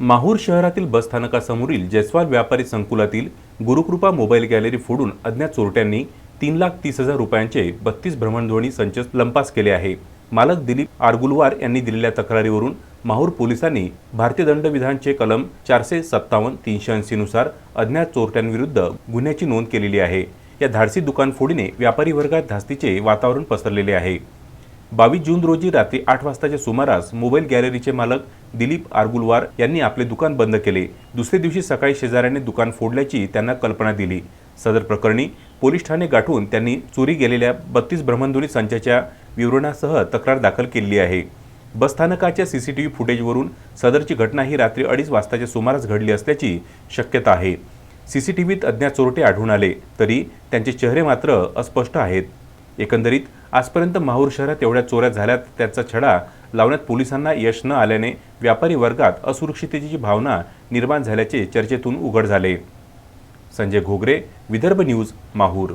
माहूर शहरातील बसस्थानकासमोरील जयस्वाल व्यापारी संकुलातील गुरुकृपा मोबाईल गॅलरी फोडून अज्ञात चोरट्यांनी तीन लाख तीस हजार रुपयांचे बत्तीस भ्रमणध्वनी संच लंपास केले आहे. मालक दिलीप आरगुलवार यांनी दिलेल्या तक्रारीवरून माहूर पोलिसांनी भारतीय दंडविधानचे कलम चारशे सत्तावन्न तीनशे ऐंशीनुसार अज्ञात चोरट्यांविरुद्ध गुन्ह्याची नोंद केलेली आहे. या धाडसी दुकान फोडीने व्यापारी वर्गात धास्तीचे वातावरण पसरलेले आहे. बावीस जून रोजी रात्री आठ वाजताच्या सुमारास मोबाईल गॅलरीचे मालक दिलीप आरगुलवार यांनी आपले दुकान बंद केले. दुसऱ्या दिवशी सकाळी शेजाऱ्याने दुकान फोडल्याची त्यांना कल्पना दिली. सदर प्रकरणी पोलीस ठाणे गाठून त्यांनी चोरी गेलेल्या बत्तीस भ्रमणध्वनी संचाच्या विवरणासह तक्रार दाखल केली आहे. बसस्थानकाच्या व्ही फुटेजवरून सदरची घटना ही रात्री अडीच वाजताच्या सुमारास घडली असल्याची शक्यता आहे. सी सी टी व्हीत अज्ञात चोरटे आढळून आले तरी त्यांचे चेहरे मात्र अस्पष्ट आहेत. एकंदरीत आजपर्यंत माहूर शहरात एवढ्या चोऱ्या झाल्यात त्याचा छडा लावण्यात पोलिसांना यश न आल्याने व्यापारी वर्गात असुरक्षिततेची भावना निर्माण झाल्याचे चर्चेतून उघड झाले. संजय घोगरे विदर्भ न्यूज माहूर.